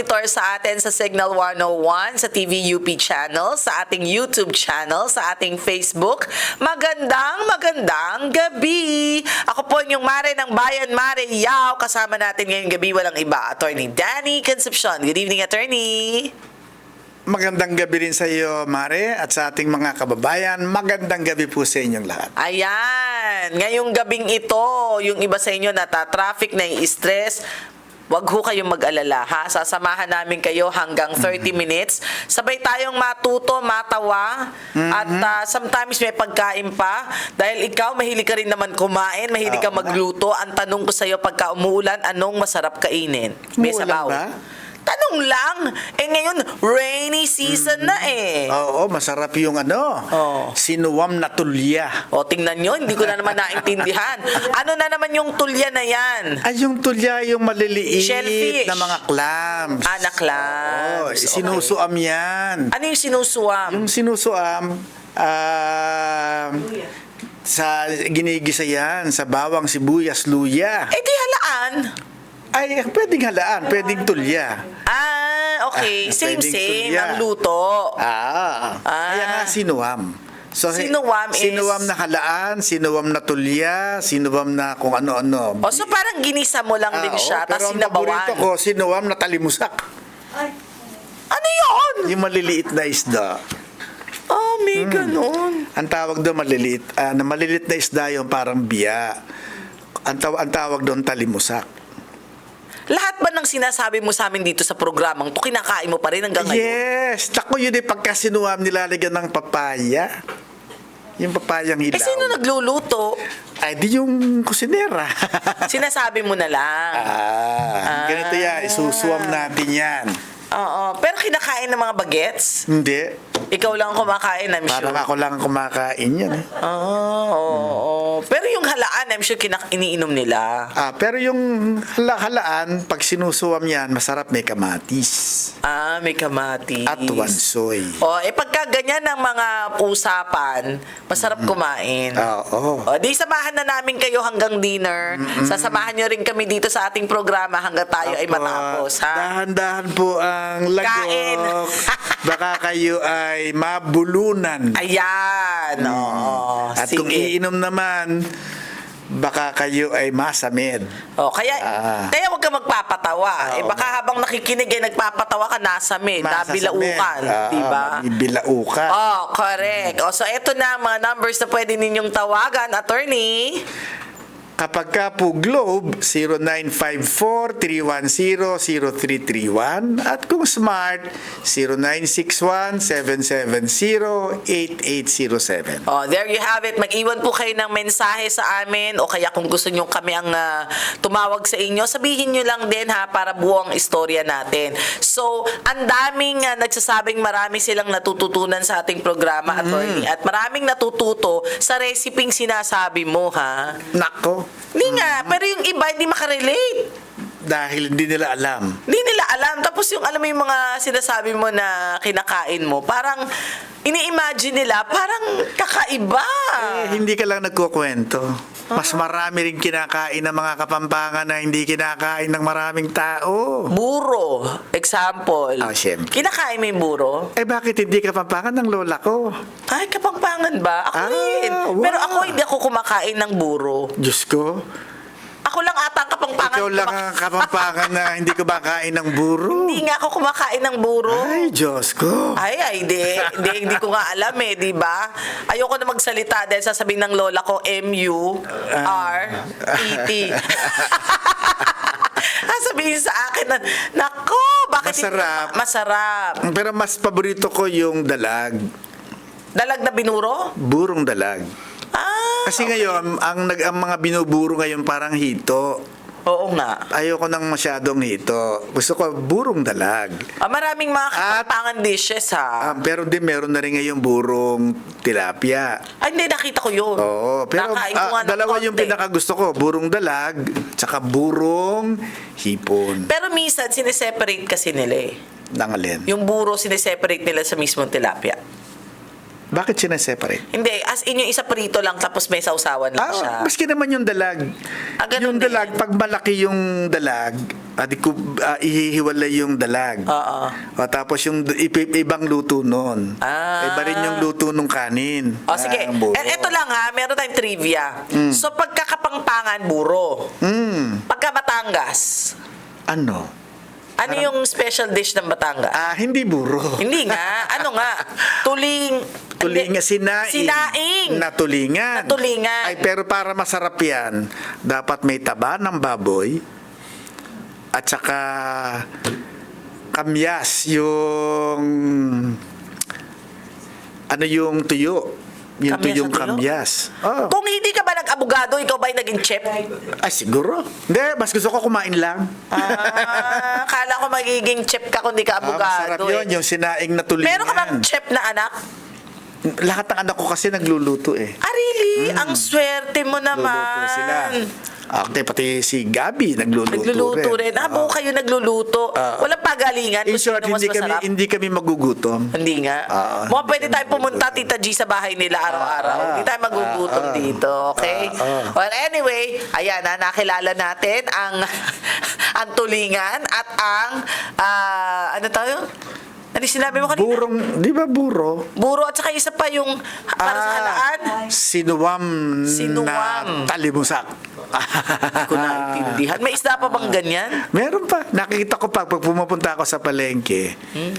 Mga nakamonitor sa atin sa Signal 101, sa TVUP channel, sa ating YouTube channel, sa ating Facebook. Magandang, magandang gabi! Ako po yung Mare ng Bayan, Mare Yao. Kasama natin ngayong gabi, walang iba, Attorney Danny Concepcion. Good evening, Attorney! Magandang gabi rin sa iyo, Mare, at sa ating mga kababayan. Magandang gabi po sa inyong lahat. Ayan, ngayong gabing ito, yung iba sa inyo nata-traffic, na stress Wag ho kayong mag-alala ha. Sasamahan namin kayo hanggang 30 minutes. Sabay tayong matuto, matawa. At ah, sometimes may pagkain pa. Dahil ikaw, mahilig ka rin naman kumain. Mahilig ka Oo nga. magluto. Ang tanong ko sa'yo, pagka umuulan, anong masarap kainin? May Umuulan sabaw. ba? Tanong lang. Eh ngayon, rainy season na eh. Oo, masarap yung ano, Oo. sinuwam na tulya. O, tingnan nyo, hindi ko na naman naintindihan. Ano na naman yung tulya na yan? Ay, yung tulya, yung maliliit Shellfish. na mga clams. Anak lang. Oo, sinusuam yan. Ano yung sinusuam? Yung sinusuam, ah, sa ginigisa yan, sa bawang, sibuyas, luya. Eh di halaan. Ay, pwedeng halaan, pwedeng tulya. Ah, okay. Ah, same, pwedeng same. tulya. Ang luto. Ah, Ah. kaya nga sinuwam. So, Sinuwam is- Sinuwam na halaan, sinuwam na tulya, sinuwam na kung ano-ano. O, so parang ginisa mo lang Ah, din siya, tapos pero ang paborito sinabawan. ko, sinuwam na talimusak. Ano yun? Yung maliliit na isda. Oh, may Hmm. ganun. Ang tawag doon maliliit, ah, na maliliit na isda yung parang biya. Ang, taw- ang tawag doon talimusak. Lahat ba ng sinasabi mo sa amin dito sa programang to, kinakain mo pa rin hanggang ngayon? Yes! Tako yun eh, pagka sinuwam nilalagyan ng papaya. Yung papayang hilaw. Eh, sino nagluluto? Ay, di yung kusinera. Sinasabi mo na lang. ah, ganito yan, isusuwam natin yan. Oo. Pero kinakain ng mga bagets? Hindi. Ikaw lang ang kumakain, I'm sure. Parang ako lang ang kumakain yan. Eh. Oo, oo. Pero yung halaan, I'm sure kinak iniinom nila. Ah, pero yung hala- halaan, pag sinusuwam yan, masarap may kamatis. Ah, may kamatis. At wansoy. O, eh pagka ganyan ang mga usapan, masarap kumain. Oo. O, di samahan na namin kayo hanggang dinner. Sasamahan nyo rin kami dito sa ating programa hanggang tayo ay Apo, matapos, ha? Dahan-dahan po ang lagok. Kain. Baka kayo ay mabulunan. Ayan, oo. At Sige. kung iinom naman, baka kayo ay masamid. O, kaya, Ah. kaya huwag ka magpapatawa. eh, Oo baka habang nakikinig eh, nagpapatawa ka, nasa mid, Masasamid. nabilaukan. Ah, diba? Bilaukan. Oh, correct. O, so eto na ang mga numbers na pwede ninyong tawagan, attorney. Kapag ka po Globe, 0954-310-0331 at kung Smart, 0961-770-8807. Oh, there you have it. Mag-iwan po kayo ng mensahe sa amin o kaya kung gusto nyo kami ang ah, tumawag sa inyo, sabihin nyo lang din ha para buo ang istorya natin. So, ang daming ah, nagsasabing marami silang natututunan sa ating programa, attorney. At maraming natututo sa resiping sinasabi mo, ha? Nako, Hindi nga, pero yung iba hindi makarelate. dahil hindi nila alam. Hindi nila alam. Tapos yung alam mo yung mga sinasabi mo na kinakain mo, parang ini-imagine nila, parang kakaiba. Eh, hindi ka lang nagkukwento. Mas marami rin kinakain ng mga kapampangan na hindi kinakain ng maraming tao. Buro, example. Ah, syempre. Kinakain mo yung buro? Eh bakit hindi kapampangan ng lola ko? Ay, kapangpangan ba? Ako Ah, rin. wow. Pero ako hindi ako kumakain ng buro. Diyos ko, Ako lang ata ang kapangpangan. ikaw lang ang kapampangan na hindi kumakain ng buro. Hindi nga ako kumakain ng buro. Ay, Diyos ko. Ay, ay, di, di, hindi ko nga alam eh, di ba? Ayoko na magsalita dahil sasabihin ng lola ko, M-U-R-E-T. Sasabihin sa akin na, nako, bakit hindi- Masarap. Masarap. Pero mas paborito ko yung dalag. Dalag na binuro? Burong dalag. Kasi ngayon, ang, nag, ang mga binuburo ngayon parang hito. Oo nga. Ayoko nang masyadong hito. Gusto ko burong dalag. Ah, maraming mga kapampangan dishes ha. Ah, pero din meron na rin ngayong burong tilapia. Ay, hindi, nakita ko yun. Oo, pero Nakain ko ah, ng dalawa yung konti. pinakagusto ko, burong dalag, tsaka burong hipon. Pero minsan, sineseparate kasi nila eh. Nangalin. Yung buro, sineseparate nila sa mismong tilapia. Bakit sineseparate? Hindi, as in yung isa prito lang tapos may sausawan lang siya. Ah, maski naman yung dalag. Ah, yung dalag, din. pag malaki yung dalag, adi ko, ah, ihihiwalay yung dalag. Oo. O, tapos yung ibang luto nun. Ah. Iba rin yung luto nung kanin. O sige, Ah, ang buro. e- eto lang ha, meron tayong trivia. So pagkakapangpangan, buro. Mm, Pagka Batangas, ano? Ano yung special dish ng Batangas? Ah, hindi buro. Hindi nga, ano nga, tuling... Tulinga, sinaing. Sinaing. Na tulingan. Na tulingan. Ay, pero para masarap yan, dapat may taba ng baboy at saka kamyas yung ano yung tuyo. Yung Kamyas tuyong tuyo? kamyas. Oh. Kung hindi nag-abogado, ikaw ba naging chef? Ay, siguro. Hindi, mas gusto ko kumain lang. Ah, kala ko magiging chef ka kung di ka Ah, masarap abogado. yun, eh. yung sinaing na tulingan. Meron ka bang chef na anak? Lahat ng anak ko kasi nagluluto eh. Ah, really? Ang swerte mo naman. Nagluluto sila. Okay, pati si Gabi nagluluto, Nagluluto rin. Ah, buo Oo. kayo nagluluto. Ah. Walang pagalingan. In short, hindi kami, masarap. hindi kami magugutom. Hindi nga. Ah, Mukhang hindi pwede tayo pumunta. Tita G, sa bahay nila araw-araw. Ah, hindi tayo magugutom ah, dito, okay? ah, ah. Well, anyway, ayan na, nakilala natin ang ang tulingan at ang, ah, ano tayo? Ano sinabi mo kanina? Burong, di ba buro? Buro at saka isa pa yung para sa Ah, halaan. Sinuwam, Sinuwam. na talimusak. Hindi ko naintindihan. May isda pa bang ganyan? Meron pa. Nakikita ko pa pag pumupunta ako sa palengke. Hmm.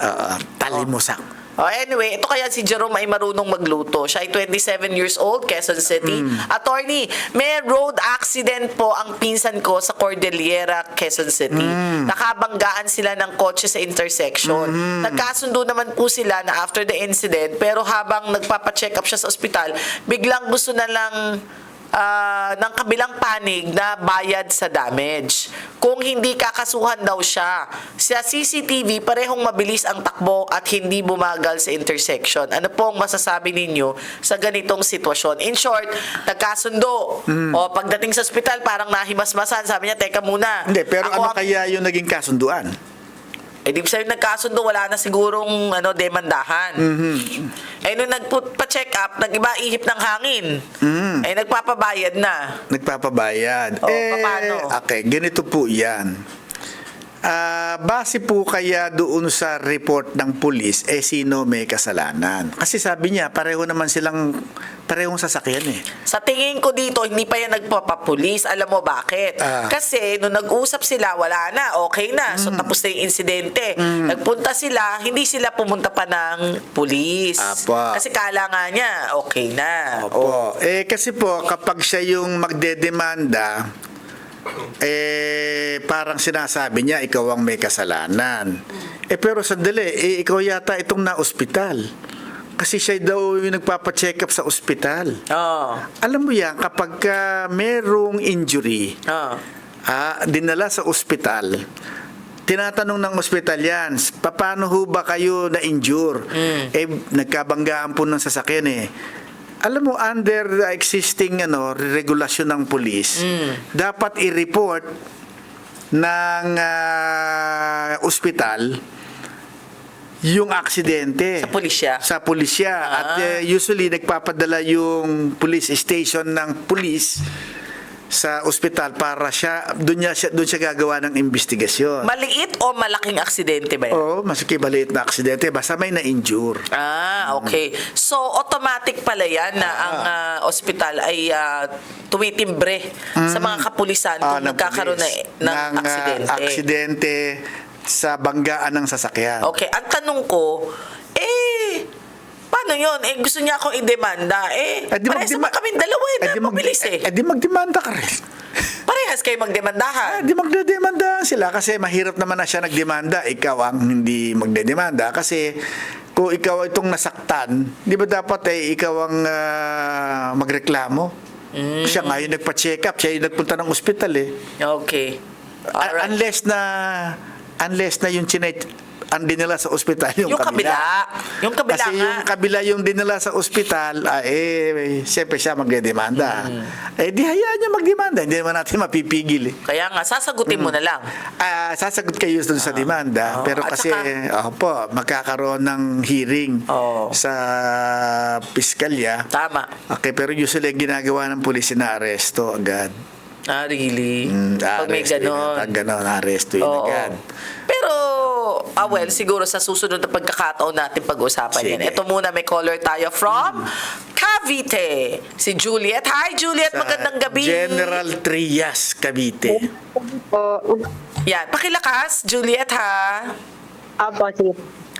ah, talimusak. Oh, anyway, ito kaya si Jerome ay marunong magluto. Siya ay 27 years old, Quezon City. Attorney, may road accident po ang pinsan ko sa Cordillera, Quezon City. Nakabanggaan sila ng kotse sa intersection. Nagkasundo naman po sila na after the incident, pero habang nagpapacheck up siya sa ospital, biglang gusto na lang ah, ng kabilang panig na bayad sa damage. Kung hindi kakasuhan daw siya, sa CCTV parehong mabilis ang takbo at hindi bumagal sa intersection. Ano po ang masasabi ninyo sa ganitong sitwasyon? In short, nagkasundo. O pagdating sa ospital, parang nahimasmasan. Sabi niya, teka muna. Hindi, pero Ako ano ang- kaya yung naging kasunduan? Eh, di sabi nagkasundo, wala na sigurong ano, demandahan. Mm-hmm. Eh, nung nagpa-check up, nag-iba ihip ng hangin. Mm-hmm. Eh, nagpapabayad na. Nagpapabayad. Oo, eh, paano? Okay, ganito po yan. Ah, base po kaya doon sa report ng pulis, eh sino may kasalanan? Kasi sabi niya, pareho naman silang, parehong sasakyan eh. Sa tingin ko dito, hindi pa yan nagpapapulis. Alam mo bakit? Ah. Kasi nung nag-usap sila, wala na, okay na. So tapos na yung insidente. Nagpunta sila, hindi sila pumunta pa ng pulis. Apa. Kasi kala nga niya, okay na. Opo. Eh kasi po kapag siya yung magdedemanda eh parang sinasabi niya ikaw ang may kasalanan. Eh pero sandali, eh, ikaw yata itong na-ospital. Kasi siya daw yung nagpapa-check up sa ospital. Oo. Alam mo yan, kapag ka merong injury, Oo. ah, dinala sa ospital, tinatanong ng ospital yan, paano ho ba kayo na-injure? Eh, nagkabanggaan po ng sasakyan eh. Alam mo, under the existing ano, regulasyon ng pulis, dapat i-report ng ah, ospital yung aksidente Sa pulisya. sa pulisya at Ah. eh, usually nagpapadala yung police station ng police sa ospital para siya doon niya siya doon siya gagawa ng investigasyon. Maliit o malaking aksidente ba yan? Oo, maski maliit na aksidente basta may na-injure. Ah, okay. So, automatic pala yan na ang ah, ospital ay ah, tumitimbre sa mga kapulisan Ah, kung ng nagkakaroon na, pulis. ng, ah, aksidente. aksidente sa banggaan ng sasakyan. Okay, ang tanong ko, paano yun? Eh, gusto niya akong idemanda. Eh, Eh, di parehas naman kami dalawa eh, na di mag- mabilis eh. Eh, di magdemanda ka rin. Parehas kayo magdemandahan. Ah, di magdedemanda sila kasi mahirap naman na siya nagdemanda. Ikaw ang hindi magdedemanda kasi kung ikaw itong nasaktan, di ba dapat eh ikaw ang ah, magreklamo? Siya nga yung nagpa-check up, siya yung nagpunta ng ospital eh. Okay. Alright. Unless na unless na yung chinet ang dinala sa ospital yung, Yung kabila. Yung kabila Kasi nga. yung kabila yung dinala sa ospital, ah, eh, siyempre siya magdedemanda. Mm. Eh, di hayaan niya magdemanda. Hindi naman natin mapipigil eh. Kaya nga, sasagutin mo na lang. Ah, sasagot kayo dun sa demanda, Oo. pero At kasi, saka- opo, magkakaroon ng hearing Oo. sa piskalya. Tama. Okay, pero usually ginagawa ng pulis na aresto agad. Ah, really? Mm, Pag may ganon. Pag ganon, aresto yun Oo. agad. Pero, ah well, siguro sa susunod na pagkakataon natin pag-usapan Sige. yan. Ito muna, may caller tayo from Cavite. Si Juliet. Hi, Juliet. Sa Magandang gabi. General Trias, Cavite. Po, Yan. Pakilakas, Juliet, ha? apo, sige.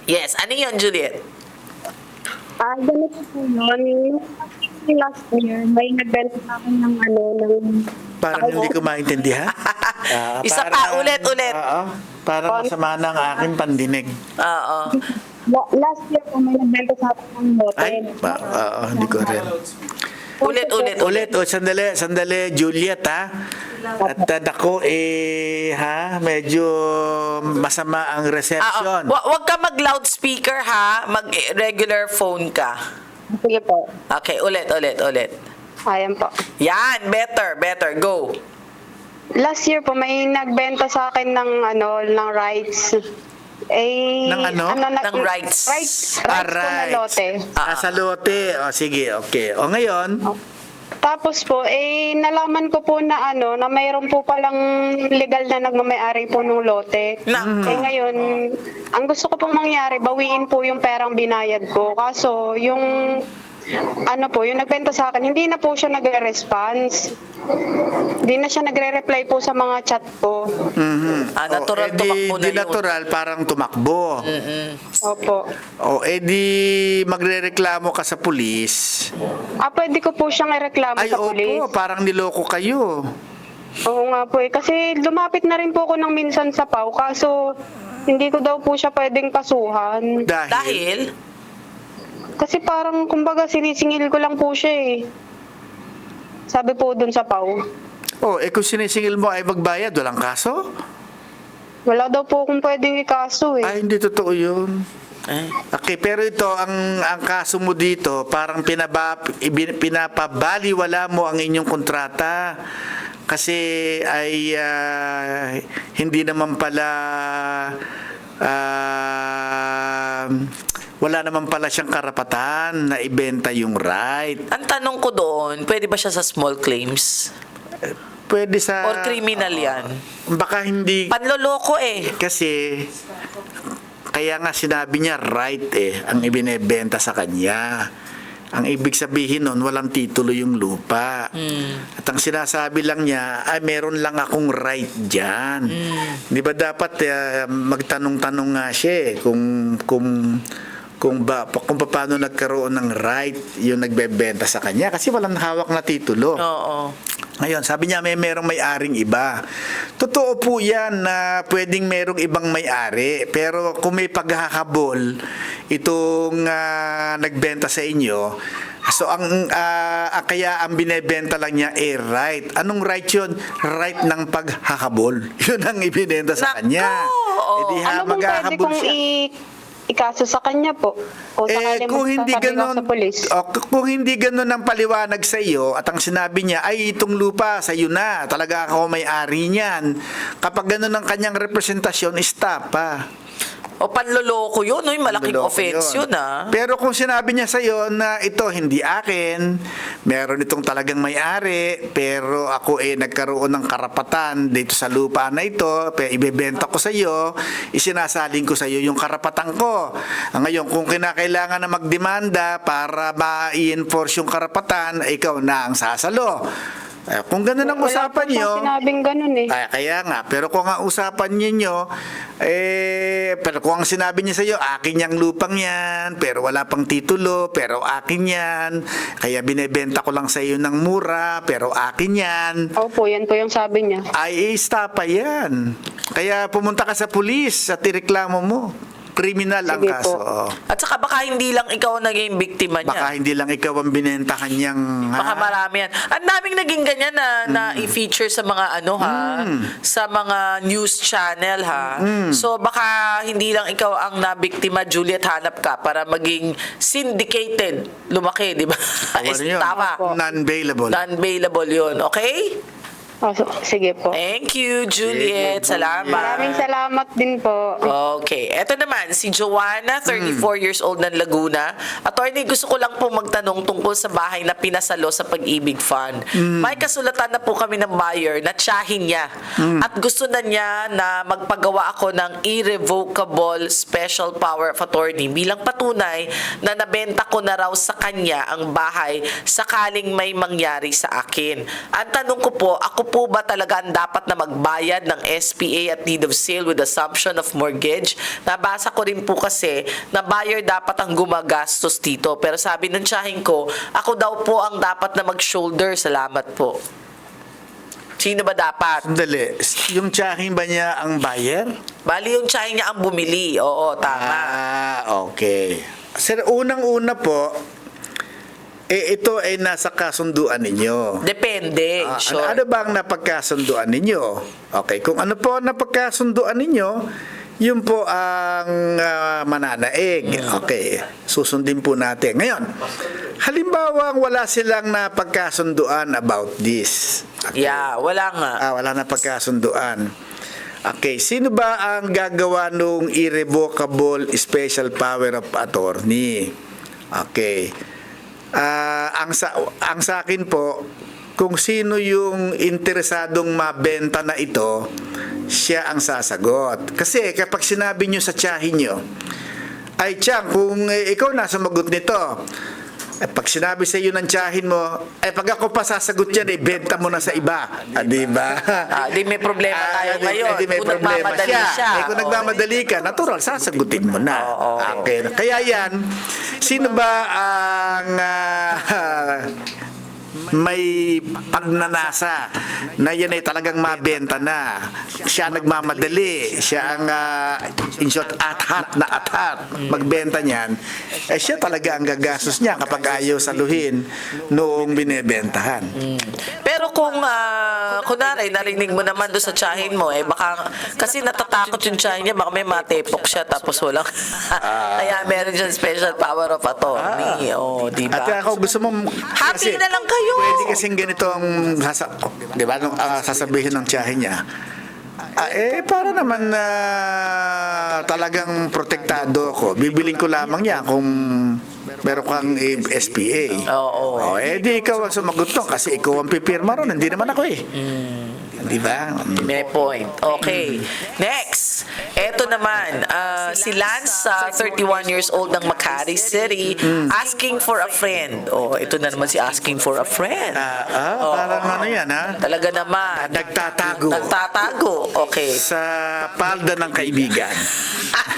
Yes. Ano yun, Juliet? Ah, ganito po yun. Last year, may nagbenta sa akin ng ano, ng... Parang hindi ko maintindihan. Ah, Isa pa, parang- ulit, ulit. Oo. Parang masama ng aking pandinig. Oo. La- Last year po, may nagbenta sa akin ng bote. Ay, ba, oo, hindi ko rin. Ulit, ulit, Ulit, o sandali, sandali, Juliet, ha? At uh, ako, eh, ha? Medyo masama ang Ah, oh. reception. Wa- Wag ka mag-loudspeaker, ha? Mag-regular phone ka. Sige po. Okay, ulit, ulit, ulit. Ayan po. Yan, better, better. Go. Last year po, may nagbenta sa akin ng ano, ng rights. Eh, Ng ano? Ng rights. Rights, rights Ah, po na lote. Ah, sa lote. O, sige, okay. O, ngayon, Tapos po, eh, nalaman ko po na ano, na mayroon po palang legal na nagmamayari po ng lote. Nako. Eh ngayon, ang gusto ko pong mangyari, bawiin po yung perang binayad ko. Kaso, yung ano po, yung nagbenta sa akin, hindi na po siya nagre-response. Hindi na siya nagre-reply po sa mga chat ko. mhm. Ah, natural o, edi, tumakbo na di yun. natural, parang tumakbo. Opo. O, edi, magre-reklamo ka sa pulis. Ah, pwede ko po siyang ireklamo Ay, sa pulis. opo, parang niloko kayo. Oo nga po eh. Kasi lumapit na rin po ako ng minsan sa PAW. Kaso, hindi ko daw po siya pwedeng kasuhan. Dahil, Dahil, Kasi parang, kumbaga, sinisingil ko lang po siya eh. Sabi po dun sa PAW. oh, eh kung sinisingil mo ay magbayad, walang kaso? Wala daw po kung pwedeng ikaso eh. Ay, hindi totoo yun. eh, Okay, pero ito, ang, ang kaso mo dito, parang pinaba, pinapabaliwala mo ang inyong kontrata. Kasi ay ah, hindi naman pala ah, wala naman pala siyang karapatan na ibenta yung right. ang tanong ko doon, pwede ba siya sa small claims? Pwede sa... Or criminal yan? Baka hindi... Panloloko eh. Kasi kaya nga sinabi niya right eh ang ibinebenta sa kanya. Ang ibig sabihin nun, walang titulo yung lupa. At ang sinasabi lang niya, ay meron lang akong right dyan. Di ba dapat eh, magtanong-tanong nga siya eh, kung, kung, kung, ba, kung paano nagkaroon ng right yung nagbebenta sa kanya. Kasi walang hawak na titulo. Oo. Ngayon, sabi niya may merong may-aring iba. Totoo po yan na pwedeng merong ibang may-ari. Pero kung may paghahabol itong ah, nagbenta sa inyo, so ang ah, kaya ang binebenta lang niya eh right. Anong right yun? Right ng paghahabol. Yun ang ibinenta sa Nako! kanya. Eh di ha, ano bang pwede kong i- ikaso sa kanya po? O Eh, kung hindi ganun, sa polis? o, k- kung hindi ganun ang paliwanag sa iyo at ang sinabi niya ay itong lupa sa iyo na, talaga ako may-ari niyan. Kapag ganun ang kanyang representasyon, stop pa. O panloloko yun, no? Malaking Loko offense yun, ah. Pero kung sinabi niya sa iyo na ito hindi akin, meron itong talagang may-ari, pero ako eh nagkaroon ng karapatan dito sa lupa na ito, pero ibebenta ko sa iyo, isinasaling ko sa iyo yung karapatan ko. Ah, Ngayon, kung kinakailangan na magdemanda para ma-enforce yung karapatan, ikaw na ang sasalo. Eh, kung ganun ang Wala usapan po niyo, sinabing ganun eh. ay, kaya nga, pero kung ang usapan ninyo, eh, pero kung ang sinabi niya sa iyo, akin yung lupang yan, pero wala pang titulo, pero akin yan, kaya binebenta ko lang sa iyo ng mura, pero akin yan, Opo, yan po yung sabi niya. ay stop pa yan. Kaya pumunta ka sa pulis at ireklamo mo. Kriminal ang Sige kaso. po. At saka baka hindi lang ikaw ang naging biktima niya. Baka hindi lang ikaw ang binenta kanyang... Baka ha? marami yan. Ang daming naging ganyan na, na Mm. i-feature sa mga ano ha, sa mga news channel ha. Mm. So baka hindi lang ikaw ang nabiktima, Juliet, hanap ka para maging syndicated. Lumaki, di ba? Tama. Non-bailable. Non-bailable yun. Okay? Oh, so- sige po. Thank you, Juliet. Salamat. Maraming salamat din po. Okay. Eto naman, si Joanna, 34 Hmm. years old ng Laguna. Attorney, gusto ko lang po magtanong tungkol sa bahay na pinasalo sa Pag-ibig Fund. Hmm. May kasulatan na po kami ng buyer na tsahin niya. Hmm. At gusto na niya na magpagawa ako ng irrevocable special power of attorney bilang patunay na nabenta ko na raw sa kanya ang bahay sakaling may mangyari sa akin. Ang tanong ko po, ako po ba talaga ang dapat na magbayad ng SPA at deed of sale with assumption of mortgage? Nabasa ko rin po kasi na buyer dapat ang gumagastos dito. Pero sabi ng tsahin ko, ako daw po ang dapat na mag-shoulder. Salamat po. Sino ba dapat? Sandali. Yung tsahin ba niya ang buyer? Bali yung tsahin niya ang bumili. Oo, tama. Ah, okay. Sir, unang-una po, eh, ito ay nasa kasunduan ninyo. Depende. in Ah, ano, ano ba ang napagkasunduan ninyo? Okay, kung ano po ang napagkasunduan ninyo, yun po ang ah, mananaig. Okay, susundin po natin. Ngayon, halimbawa wala silang napagkasunduan about this. Okay. Yeah, wala nga. Ah, wala na pagkasunduan. Okay, sino ba ang gagawa nung irrevocable special power of attorney? Okay. Ah, ang sa ang sa akin po, kung sino yung interesadong mabenta na ito, siya ang sasagot. Kasi kapag sinabi nyo sa tiyahin nyo, ay tiyang, kung eh, ikaw na sumagot nito, eh, pag sinabi sa iyo ng tiyahin mo, eh pag ako pa sasagot yan, eh, benta mo na sa iba. Ah, di ba? Ah, di may problema tayo di- ngayon. di may Kung problema nagmamadali siya. siya. Eh, kung Oo. nagmamadali ka, natural, sasagutin mo na. Oo. Okay. Kaya yan, sino ba ang ah, may pagnanasa na yan ay talagang mabenta na. Siya nagmamadali. Siya ang, ah, in short, at-hat na at-hat. Magbenta niyan. Eh, siya talaga ang gagastos niya kapag ayaw saluhin noong binebentahan. Pero kung, uh, kunwari, narinig mo naman doon sa tsahin mo, eh baka, kasi natatakot yung tsahin niya, baka may matepok siya, tapos walang, kaya meron dyan special power of attorney. Oh, di At ba? ako gusto mo Happy na lang kayo! Pwede kasing ganito ang sasa, 'di ba nung ah, sasabihin ng tiyahin niya. Ah, eh para naman na talagang protektado ako. Bibiling ko lamang niya kung meron kang SPA. Oo. Oh, eh di ikaw ang sumagot to kasi ikaw ang pipirma ron, hindi naman ako eh. Di ba? May point. Okay. Next. Eto naman, ah, si Lance, ah, 31 years old ng Makati City, asking for a friend. Oh, ito na naman si asking for a friend. Ah, ah, parang ano yan ha? Talaga naman. Nagtatago Nagtatago. Okay. sa palda ng kaibigan.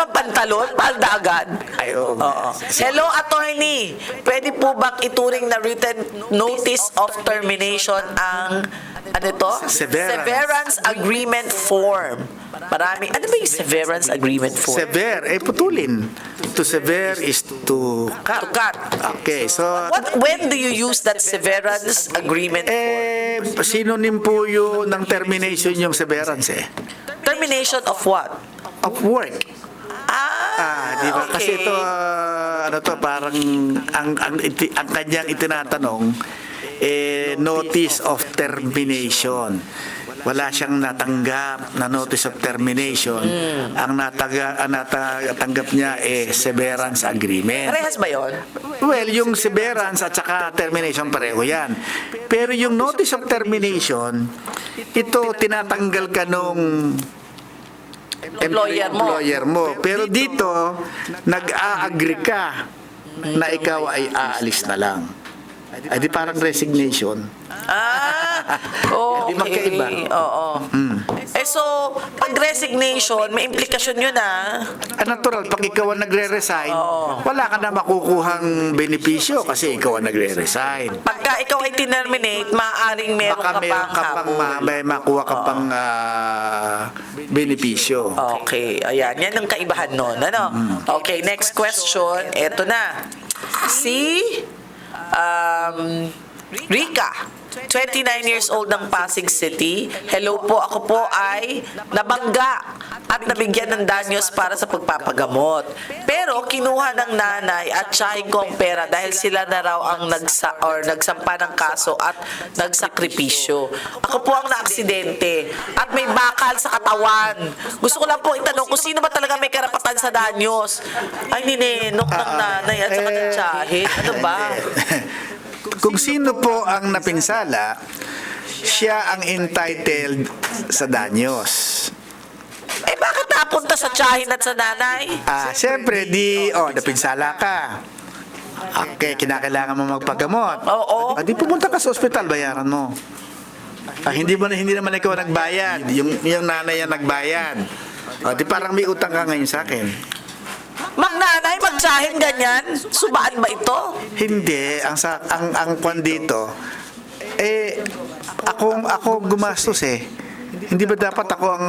Naman pantalon, paldagan. Ay, oo. Oo. Hello, attorney. Pwede po bang ituring na written notice of termination ang ano ito? Severance. Severance agreement form. Marami. Ano ba yung severance agreement form? Sever, eh putulin. To sever is to cut. To cut. Okay, so What, when do you use that severance agreement form? eh synonym po yun ng termination yung severance eh. Termination of what? Of work. Ah, di ba? okay. Kasi ito ah, ano to parang ang ang, iti- ang kanyang itinatanong eh notice of termination. Wala siyang natanggap na notice of termination. Hmm. Ang nataga, ang natanggap niya eh severance agreement. Parehas ba yun? Well, yung severance at saka termination pareho yan. Pero yung notice of termination, ito tinatanggal ka nung Employer mo. employer mo. Pero dito, nag-a-agree ka na ikaw ay aalis na lang. Ay di parang resignation. Ah, okay. Di magkaiba? Oo. Eh Eh so, pag resignation, may implikasyon yun ah. Ah, natural, pag ikaw ang nagre-resign, wala ka na makukuhang benepisyo kasi ikaw ang nagre-resign. Pagka ikaw ay tinerminate, maaaring meron Baka ka meron pang ka pang habol. ma- may makuha ka pang ah, benepisyo. Okay, ayan. Yan ang kaibahan nun. Ano? Okay, next question. Eto na. Si um, Rika. 29 years old ng Pasig City. Hello po, ako po ay nabangga at nabigyan ng danyos para sa pagpapagamot. Pero kinuha ng nanay at tsahin ko ang pera dahil sila na raw ang nagsa or nagsampa ng kaso at nagsakripisyo. Ako po ang naaksidente at may bakal sa katawan. Gusto ko lang po itanong kung sino ba talaga may karapatan sa danyos. Ay, ninenok ng nanay at saka ng tsahin. Ano ba? Kung sino po ang napinsala, siya ang entitled sa danyos. Eh, bakit napunta sa tsahin at sa nanay? Ah, siyempre di oh, napinsala ka. Okay, kinakailangan mo magpagamot. Oo. Ah, di pumunta ka sa ospital, bayaran mo. Ah, hindi mo na hindi naman ikaw nagbayad. Yung yung nanay ang nagbayad. Ah, di parang may utang ka ngayon sa akin. Magnanay, magtsahin ganyan? Subaan ba ito? Hindi, ang sa ang ang kwan dito eh ako ako gumastos eh. Hindi ba dapat ako ang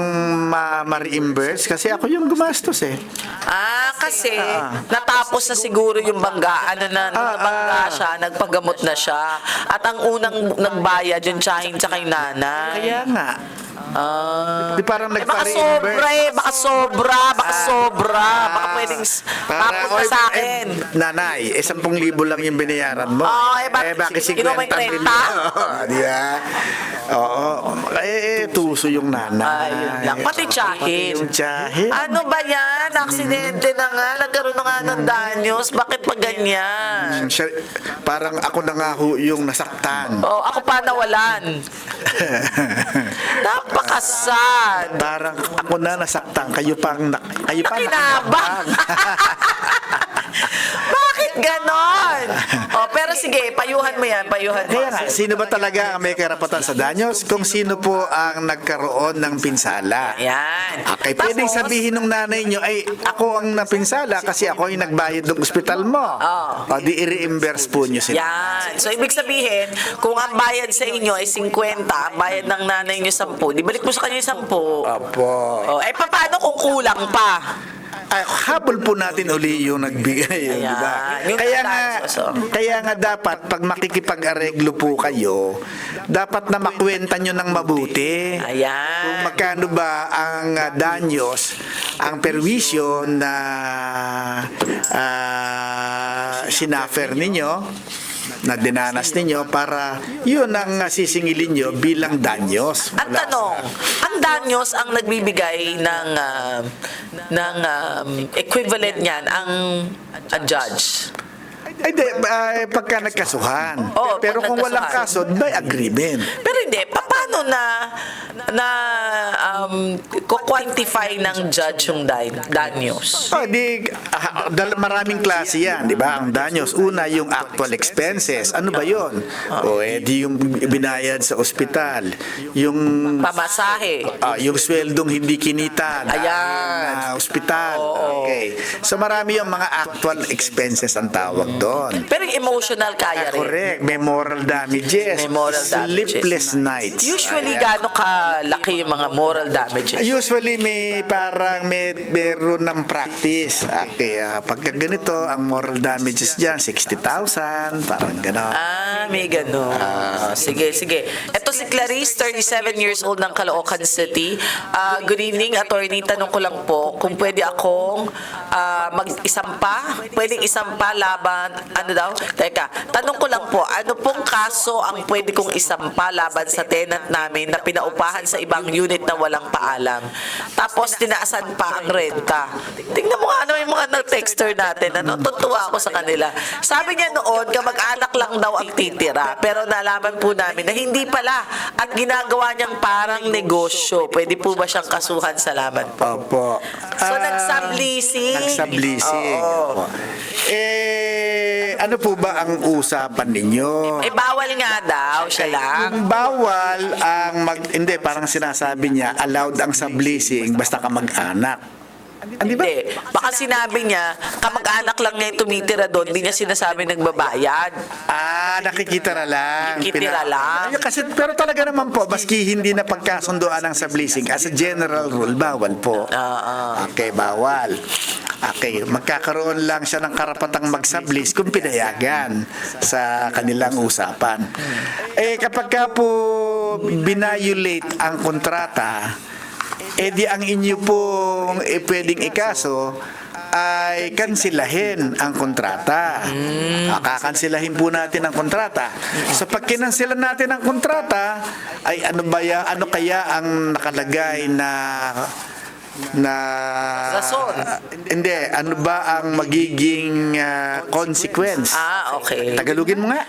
ma- ma-reimburse? Kasi ako yung gumastos eh. Ah, kasi Ah. natapos na siguro yung bangga. Ano na, Ah, nabangga ah. siya, nagpagamot na siya. At ang unang nagbayad, yung tsahin tsaka yung nanay. Kaya nga. Ah. Di parang Eh, baka nagpa-reimburse. sobra eh, baka sobra, baka Ah. sobra. Baka Ah, pwedeng s- para- oy, sa eh, akin. nanay, eh, 10,000 lang yung binayaran mo. Oh, eh, bakit- kinuha mo yung 30? Oo, di ba? Oo. Eh, eh, tuso yung nanay. Ay, yun lang. Pati tsahin. Pati yung tsahin. Ano ba yan? Aksidente na nga. Nagkaroon na nga ng danyos. Bakit pa ganyan? Siya- parang ako na nga ho yung nasaktan. Oh, ako pa nawalan. Napakasad. Parang ako na nasaktan, kayo pang na, kayo pa Nakinabang. Bakit ganon? Oh, pero sige, payuhan mo yan, payuhan mo. Kaya nga, sino ba talaga ang may karapatan sa danyos? Kung sino po ang nagkaroon ng pinsala. Yan. Okay, pwedeng Tapos, sabihin ng nanay nyo, ay, ako ang napinsala kasi ako yung nagbayad ng ospital mo. Oo. O, di i-reimburse po nyo sila. Yan. So, ibig sabihin, kung ang bayad sa inyo ay 50, ang bayad ng nanay nyo 10, di balik mo sa kanya yung 10. Opo. Oh, eh, paano kung kulang pa? Ay, habol po natin uli yung nagbigay, yun, di ba? Kaya nga, kaya nga dapat pag makikipag-areglo po kayo, dapat na makwenta nyo ng mabuti. Ayan. Kung magkano ba ang ah, danyos, ang perwisyo na ah, sinaffer ninyo, na dinanas ninyo para yun ang ah, sisingilin nyo bilang danyos. Ang tanong, ang danyos ang nagbibigay ng ah, ng um, equivalent niyan ang ang judge. Ay, di, ah, pagka nagkasuhan. Oo, Pero pag kung walang nagkasuhan. kaso, by agreement. Pero hindi, paano na na um, ko-quantify ng judge yung dan- danyos? Oh, di, ah, dal- maraming klase yan, di ba? Ang danyos. Una, yung actual expenses. Ano ba yon? O, eh, di yung binayad sa ospital. Yung Pamasahe. Ah, yung sweldong hindi kinita dahil Ayan. na ospital. Oo. Okay. So marami yung mga actual expenses ang tawag doon. Pero yung emotional kaya Ah, rin. correct. May moral damages. May moral damages. Sleepless nights. Usually, gaano kalaki yung mga moral damages? Usually may parang may meron ng practice. Okay, ah, pagka ganito, ang moral damages diyan 60,000, parang gano'n. Ah, may gano'n. sige, sige. Ito si Clarice, 37 years old ng Caloocan City. Ah, good evening, attorney. Tanong ko lang po kung pwede akong ah, mag-isampa. Pwedeng isampa laban, ano daw? Teka, tanong ko lang po, ano pong kaso ang pwede kong isampa laban sa tenant namin na pinaupahan sa ibang unit na walang paalam? Tapos tinaasan pa ang renta. Tingnan mo nga ano yung mga nag-texter natin. Ano? Tutuwa ako sa kanila. Sabi niya noon, kamag-anak lang daw ang titira. Pero nalaman po namin na hindi pala. At ginagawa niyang parang negosyo. Pwede po ba siyang kasuhan? Salamat po. Opo. So, Ah, nagsubleasing. Nagsubleasing. Oo. Opo. Eh, ano po ba ang usapan ninyo? Eh, bawal nga daw siya lang. Yung bawal ang mag... Hindi, parang sinasabi niya, allowed ang subleasing basta ka mag-anak. Hindi ba? Baka sinabi niya, kamag-anak lang niya yung tumitira doon, hindi niya sinasabi nagbabayad. Ah, nakikita na lang. Nakikitira lang. Ay, kasi, pero talaga naman po, maski hindi na pagkasundoan ng subleasing, as a general rule, bawal po. Ah, Okay, bawal. Okay, magkakaroon lang siya ng karapatang mag-sublease kung pinayagan sa kanilang usapan. Eh, kapag ka po binayulate ang kontrata, eh di ang inyo pong eh, pwedeng ikaso ay kansilahin ang kontrata. Ah, Kakansilahin po natin ang kontrata. So pag kinansilan natin ang kontrata, ay ano ba ya, ano kaya ang nakalagay na na Rason. hindi ano ba ang magiging ah, consequence Ah, okay. Tagalogin mo nga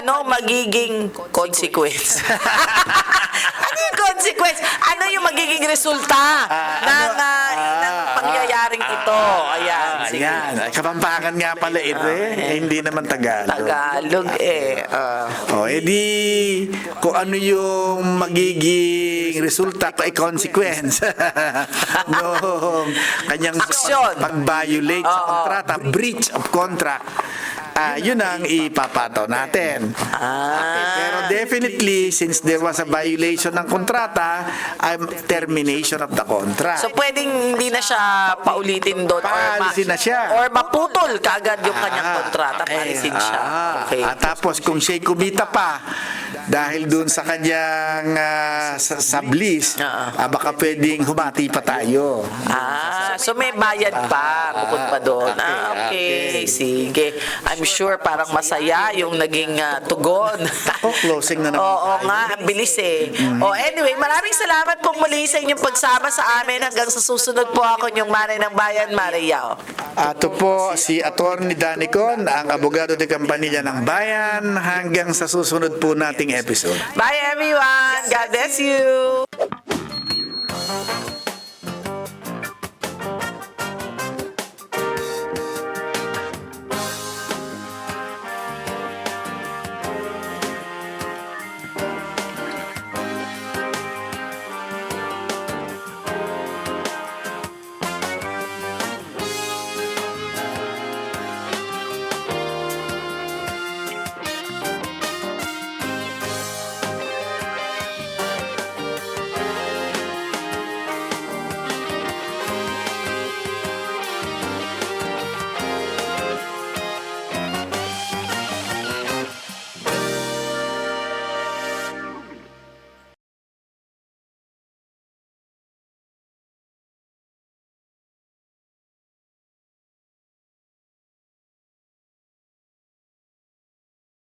Ano magiging consequence? consequence? Ano yung magiging resulta Ah, ng, ano? ah, ng Ah, pangyayaring ito? Ayan, Ah, sige. Ayan. Kapampangan nga pala ito eh. Hindi naman Tagalog. Tagalog eh. ah. O, edi, kung ano yung magiging resulta ay consequence no kanyang Aksyon. pag-violate sa Oo. kontrata, breach of contract, ah, yun ang ipapataw natin. Pero definitely, since there was a violation ng kontrata, I'm termination of the contract. So pwedeng hindi na siya paulitin doon or, Paalisin na siya. or maputol kaagad yung kanyang Ah, kontrata, paalisin siya. ah, Okay. At tapos kung siya'y kumita pa dahil dun sa kanyang ah, sa, sublease, Ah, ah, baka pwedeng humati pa tayo. Ah, so may bayad pa bukod pa doon. Okay, Ah, okay. Sige. I'm sure parang masaya yung naging ah, tugon. Ako, closing na naman. Oo nga, ang bilis eh. Oh, anyway, maraming salamat po muli sa inyong pagsama sa amin. Hanggang sa susunod po ako yung Mare ng Bayan, Mare Yao. Ato po si Attorney Danicon, ang abogado de Campanilla ng Bayan, hanggang sa susunod po ating episode. Bye everyone! God bless you!